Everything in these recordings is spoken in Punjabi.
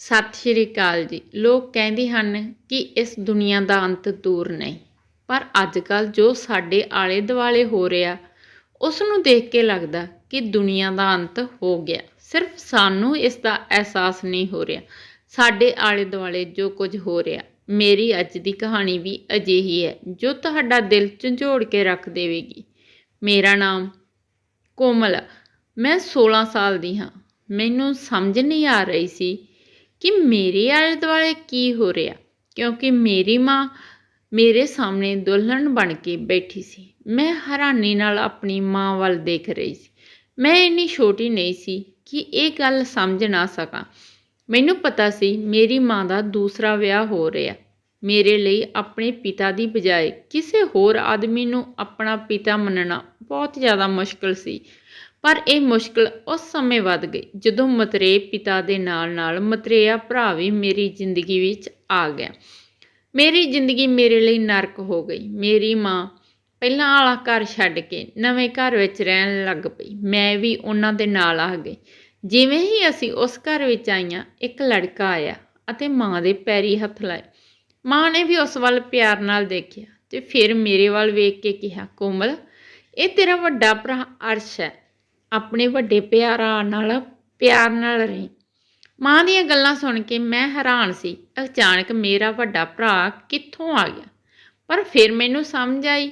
ਸਤਿ ਸ਼੍ਰੀ ਅਕਾਲ ਜੀ। ਲੋਕ ਕਹਿੰਦੇ ਹਨ ਕਿ ਇਸ ਦੁਨੀਆ ਦਾ ਅੰਤ ਦੂਰ ਨਹੀਂ, ਪਰ ਅੱਜ ਕੱਲ ਜੋ ਸਾਡੇ ਆਲੇ ਦੁਆਲੇ ਹੋ ਰਿਹਾ ਉਸ ਨੂੰ ਦੇਖ ਕੇ ਲੱਗਦਾ ਕਿ ਦੁਨੀਆ ਦਾ ਅੰਤ ਹੋ ਗਿਆ। ਸਿਰਫ ਸਾਨੂੰ ਇਸ ਦਾ ਅਹਿਸਾਸ ਨਹੀਂ ਹੋ ਰਿਹਾ। ਸਾਡੇ ਆਲੇ ਦੁਆਲੇ ਜੋ ਕੁਝ ਹੋ ਰਿਹਾ, ਮੇਰੀ ਅੱਜ ਦੀ ਕਹਾਣੀ ਵੀ ਅਜਿਹੀ ਹੈ ਜੋ ਤੁਹਾਡਾ ਦਿਲ ਝੰਜੋੜ ਕੇ ਰੱਖ ਦੇਵੇਗੀ। ਮੇਰਾ ਨਾਮ ਕੋਮਲ ਮੈਂ 16 ਸਾਲ ਦੀ ਹਾਂ। ਮੈਨੂੰ ਸਮਝ ਨਹੀਂ ਆ ਰਹੀ ਸੀ ਕਿ ਮੇਰੇ ਆਲੇ ਦੁਆਲੇ ਕੀ ਹੋ ਰਿਹਾ? ਕਿਉਂਕਿ ਮੇਰੀ ਮਾਂ ਮੇਰੇ ਸਾਹਮਣੇ ਦੁਲਹਨ ਬਣ ਕੇ ਬੈਠੀ ਸੀ। ਮੈਂ ਹੈਰਾਨੀ ਨਾਲ ਆਪਣੀ ਮਾਂ ਵੱਲ ਦੇਖ ਰਹੀ ਸੀ। ਮੈਂ ਇੰਨੀ ਛੋਟੀ ਨਹੀਂ ਸੀ ਕਿ ਇਹ ਗੱਲ ਸਮਝ ਨਾ ਸਕਾਂ। ਮੈਨੂੰ ਪਤਾ ਸੀ ਮੇਰੀ ਮਾਂ ਦਾ ਦੂਸਰਾ ਵਿਆਹ ਹੋ ਰਿਹਾ। ਮੇਰੇ ਲਈ ਆਪਣੇ ਪਿਤਾ ਦੀ ਬਜਾਏ ਕਿਸੇ ਹੋਰ ਆਦਮੀ ਨੂੰ ਆਪਣਾ ਪਿਤਾ ਮੰਨਣਾ ਬਹੁਤ ਜ਼ਿਆਦਾ ਮੁਸ਼ਕਲ ਸੀ। ਪਰ ਇਹ ਮੁਸ਼ਕਲ ਉਸ ਸਮੇਂ ਵੱਧ ਗਈ ਜਦੋਂ ਮਤਰੇ ਪਿਤਾ ਦੇ ਨਾਲ ਨਾਲ ਮਤਰੇਆ ਭਰਾ ਵੀ ਮੇਰੀ ਜ਼ਿੰਦਗੀ ਵਿੱਚ ਆ ਗਿਆ। ਮੇਰੀ ਜ਼ਿੰਦਗੀ ਮੇਰੇ ਲਈ ਨਰਕ ਹੋ ਗਈ। ਮੇਰੀ ਮਾਂ ਪਹਿਲਾਂ ਵਾਲਾ ਘਰ ਛੱਡ ਕੇ ਨਵੇਂ ਘਰ ਵਿੱਚ ਰਹਿਣ ਲੱਗ ਪਈ। ਮੈਂ ਵੀ ਉਹਨਾਂ ਦੇ ਨਾਲ ਆ ਗਈ। ਜਿਵੇਂ ਹੀ ਅਸੀਂ ਉਸ ਘਰ ਵਿੱਚ ਆਈਆਂ, ਇੱਕ ਲੜਕਾ ਆਇਆ ਅਤੇ ਮਾਂ ਦੇ ਪੈਰੀ ਹੱਥ ਲਾਏ। ਮਾਂ ਨੇ ਵੀ ਉਸ ਵੱਲ ਪਿਆਰ ਨਾਲ ਦੇਖਿਆ ਤੇ ਫਿਰ ਮੇਰੇ ਵੱਲ ਵੇਖ ਕੇ ਕਿਹਾ, ਕੋਮਲ, ਇਹ ਤੇਰਾ ਵੱਡਾ ਭਰਾ ਅਰਸ਼ ਹੈ। ਆਪਣੇ ਵੱਡੇ ਪਿਆਰਾਂ ਨਾਲ, ਪਿਆਰ ਨਾਲ ਰਹੀ। ਮਾਂ ਦੀਆਂ ਗੱਲਾਂ ਸੁਣ ਕੇ ਮੈਂ ਹੈਰਾਨ ਸੀ। ਅਚਾਨਕ ਮੇਰਾ ਵੱਡਾ ਭਰਾ ਕਿੱਥੋਂ ਆ ਗਿਆ? ਪਰ ਫਿਰ ਮੈਨੂੰ ਸਮਝ ਆਈ,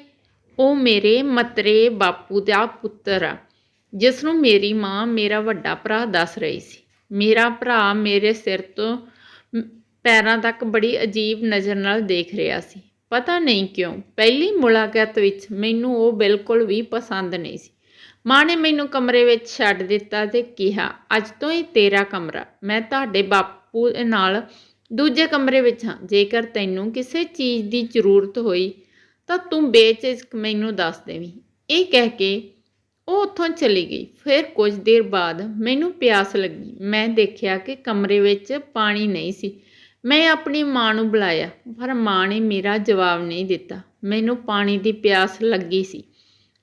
ਉਹ ਮੇਰੇ ਮਤਰੇ ਬਾਪੂ ਦਾ ਪੁੱਤਰ ਆ ਜਿਸ ਨੂੰ ਮੇਰੀ ਮਾਂ ਮੇਰਾ ਵੱਡਾ ਭਰਾ ਦੱਸ ਰਹੀ ਸੀ। ਮੇਰਾ ਭਰਾ ਮੇਰੇ ਸਿਰ ਤੋਂ ਪੈਰਾਂ ਤੱਕ ਬੜੀ ਅਜੀਬ ਨਜ਼ਰ ਨਾਲ ਦੇਖ ਰਿਹਾ ਸੀ। ਪਤਾ ਨਹੀਂ ਕਿਉਂ, ਪਹਿਲੀ ਮੁਲਾਕਾਤ ਵਿੱਚ ਮੈਨੂੰ ਉਹ ਬਿਲਕੁਲ ਵੀ ਪਸੰਦ ਨਹੀਂ ਸੀ। ਮਾਂ ਨੇ ਮੈਨੂੰ ਕਮਰੇ ਵਿੱਚ ਛੱਡ ਦਿੱਤਾ ਤੇ ਕਿਹਾ, ਅੱਜ ਤੋਂ ਇਹ ਤੇਰਾ ਕਮਰਾ, ਮੈਂ ਤੁਹਾਡੇ ਬਾਪੂ ਨਾਲ ਦੂਜੇ ਕਮਰੇ ਵਿੱਚ ਹਾਂ। ਜੇਕਰ ਤੈਨੂੰ ਕਿਸੇ ਚੀਜ਼ ਦੀ ਜ਼ਰੂਰਤ ਹੋਈ, ਤਾਂ ਤੂੰ ਬੇਝਿਜਕ ਮੈਨੂੰ ਦੱਸ ਦੇਵੀਂ। ਇਹ ਕਹਿ ਕੇ ਉਹ ਉੱਥੋਂ ਚਲੀ ਗਈ। ਫਿਰ ਕੁਝ ਦੇਰ ਬਾਅਦ ਮੈਨੂੰ ਪਿਆਸ ਲੱਗੀ। ਮੈਂ ਦੇਖਿਆ ਕਿ ਕਮਰੇ ਵਿੱਚ ਪਾਣੀ ਨਹੀਂ ਸੀ। ਮੈਂ ਆਪਣੀ ਮਾਂ ਨੂੰ ਬੁਲਾਇਆ, ਪਰ ਮਾਂ ਨੇ ਮੇਰਾ ਜਵਾਬ ਨਹੀਂ ਦਿੱਤਾ। ਮੈਨੂੰ ਪਾਣੀ ਦੀ ਪਿਆਸ ਲੱਗੀ ਸੀ।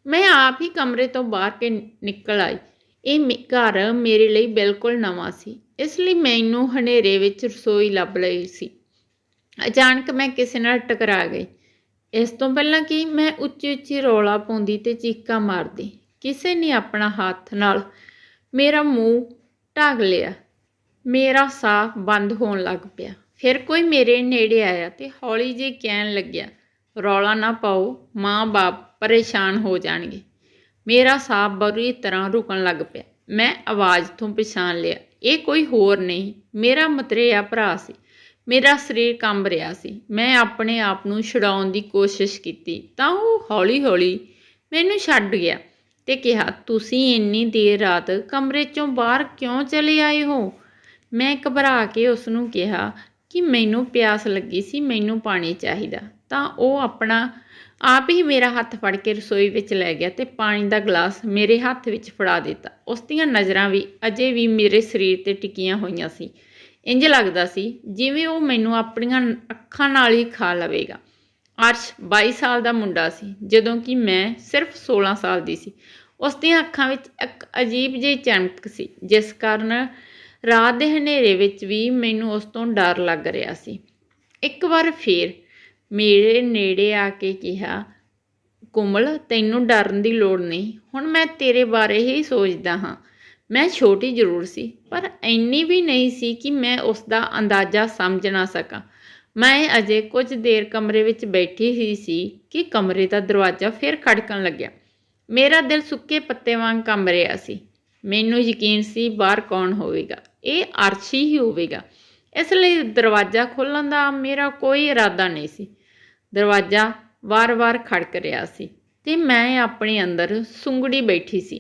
ਮੈਂ ਆਪ ਹੀ ਕਮਰੇ ਤੋਂ ਬਾਹਰ ਕੇ ਨਿਕਲ ਆਈ। ਇਹ ਮੇ- ਘਰ ਮੇਰੇ ਲਈ ਬਿਲਕੁਲ ਨਵਾਂ ਸੀ। ਇਸ ਲਈ ਮੈਨੂੰ ਹਨੇਰੇ ਵਿੱਚ ਰਸੋਈ ਲੱਭ ਲਈ ਸੀ। ਅਚਾਨਕ ਮੈਂ ਕਿਸੇ ਨਾਲ ਟਕਰਾ ਗਈ। ਇਸ ਤੋਂ ਪਹਿਲਾਂ ਕਿ ਮੈਂ ਉੱਚੀ ਉੱਚੀ ਰੌਲਾ ਪਾਉਂਦੀ ਤੇ ਚੀਕਾਂ ਮਾਰਦੀ। ਕਿਸੇ ਨੇ ਆਪਣਾ ਹੱਥ ਨਾਲ ਮੇਰਾ ਮੂੰਹ ਢਾਗ ਲਿਆ। ਮੇਰਾ ਸਾਹ ਬੰਦ ਹੋਣ ਲੱਗ ਪਿਆ। ਫਿਰ ਕੋਈ ਮੇਰੇ ਨੇੜੇ ਆਇਆ ਤੇ ਹੌਲੀ ਜਿਹੀ ਕਹਿਣ ਲੱਗਿਆ, ਰੌਲਾ ਨਾ ਪਾਓ, ਮਾਂ-ਬਾਪ ਪਰੇਸ਼ਾਨ ਹੋ ਜਾਣਗੇ। ਮੇਰਾ ਸਾਹ ਬੁਰੀ ਤਰ੍ਹਾਂ ਰੁਕਣ ਲੱਗ ਪਿਆ। ਮੈਂ ਆਵਾਜ਼ ਤੋਂ ਪਛਾਣ ਲਿਆ। ਇਹ ਕੋਈ ਹੋਰ ਨਹੀਂ। ਮੇਰਾ ਮਤਰੇਆ ਭਰਾ ਸੀ। ਮੇਰਾ ਸਰੀਰ ਕੰਬ ਰਿਹਾ ਸੀ। ਮੈਂ ਆਪਣੇ ਆਪ ਨੂੰ ਛੁਡਾਉਣ ਦੀ ਕੋਸ਼ਿਸ਼ ਕੀਤੀ। ਤਾਂ ਉਹ ਹੌਲੀ-ਹੌਲੀ ਮੈਨੂੰ ਛੱਡ ਗਿਆ ਤੇ ਕਿਹਾ, ਤੁਸੀਂ ਇੰਨੀ ਦੇਰ ਰਾਤ ਕਮਰੇ ਚੋਂ ਬਾਹਰ ਕਿਉਂ ਚਲੇ ਆਏ ਹੋ? ਮੈਂ ਘਬਰਾ ਕੇ ਉਸ ਨੂੰ ਕਿਹਾ ਕਿ ਮੈਨੂੰ ਪਿਆਸ ਲੱਗੀ ਸੀ, ਮੈਨੂੰ ਪਾਣੀ ਚਾਹੀਦਾ। ਤਾਂ ਉਹ ਆਪਣਾ ਆਪ ਹੀ ਮੇਰਾ ਹੱਥ ਫੜ ਕੇ ਰਸੋਈ ਵਿੱਚ ਲੈ ਗਿਆ ਤੇ ਪਾਣੀ ਦਾ ਗਲਾਸ ਮੇਰੇ ਹੱਥ ਵਿੱਚ ਫੜਾ ਦਿੱਤਾ। ਉਸ ਦੀਆਂ ਨਜ਼ਰਾਂ ਵੀ ਅਜੇ ਵੀ ਮੇਰੇ ਸਰੀਰ ਤੇ ਟਿਕੀਆਂ ਹੋਈਆਂ ਸੀ। ਇੰਜ ਲੱਗਦਾ ਸੀ ਜਿਵੇਂ ਉਹ ਮੈਨੂੰ ਆਪਣੀਆਂ ਅੱਖਾਂ ਨਾਲ ਹੀ ਖਾ ਲਵੇਗਾ। ਅਰਸ਼ 22 ਸਾਲ ਦਾ ਮੁੰਡਾ ਸੀ, ਜਦੋਂ ਕਿ ਮੈਂ ਸਿਰਫ 16 ਸਾਲ ਦੀ ਸੀ। ਉਸ ਦੀਆਂ ਅੱਖਾਂ ਵਿੱਚ ਇੱਕ ਅਜੀਬ ਜਿਹੀ ਚਮਕ ਸੀ, ਜਿਸ ਕਾਰਨ ਰਾਤ ਦੇ ਹਨੇਰੇ ਵਿੱਚ ਵੀ ਮੈਨੂੰ ਉਸ ਤੋਂ ਡਰ ਲੱਗ ਰਿਹਾ ਸੀ। ਇੱਕ ਵਾਰ ਫੇਰ ਮੇਰੇ ਨੇੜੇ ਆ ਕੇ ਕਿਹਾ, ਕੋਮਲ, ਤੈਨੂੰ ਡਰਨ ਦੀ ਲੋੜ ਨਹੀਂ। ਹੁਣ ਮੈਂ ਤੇਰੇ ਬਾਰੇ ਹੀ ਸੋਚਦਾ ਹਾਂ। ਮੈਂ ਛੋਟੀ ਜ਼ਰੂਰ ਸੀ, ਪਰ ਇੰਨੀ ਵੀ ਨਹੀਂ ਸੀ ਕਿ ਮੈਂ ਉਸ ਦਾ ਅੰਦਾਜ਼ਾ ਸਮਝ ਨਾ ਸਕਾਂ। ਮੈਂ ਅਜੇ ਕੁਝ ਦੇਰ ਕਮਰੇ ਵਿੱਚ ਬੈਠੀ ਹੀ ਸੀ ਕਿ ਕਮਰੇ ਦਾ ਦਰਵਾਜ਼ਾ ਫਿਰ ਖੜਕਣ ਲੱਗਿਆ। ਮੇਰਾ ਦਿਲ ਸੁੱਕੇ ਪੱਤੇ ਵਾਂਗ ਕੰਬ ਰਿਹਾ ਸੀ। ਮੈਨੂੰ ਯਕੀਨ ਸੀ ਬਾਹਰ ਕੌਣ ਹੋਵੇਗਾ। ਇਹ ਅਰਸ਼ੀ ਹੀ ਹੋਵੇਗਾ। ਇਸ ਲਈ ਦਰਵਾਜ਼ਾ ਖੋਲ੍ਹਣ ਦਾ ਮੇਰਾ ਕੋਈ ਇਰਾਦਾ ਨਹੀਂ ਸੀ। ਦਰਵਾਜ਼ਾ ਵਾਰ-ਵਾਰ ਖੜਕ ਰਿਹਾ ਸੀ ਤੇ ਮੈਂ ਆਪਣੇ ਅੰਦਰ ਸੁੰਗੜੀ ਬੈਠੀ ਸੀ।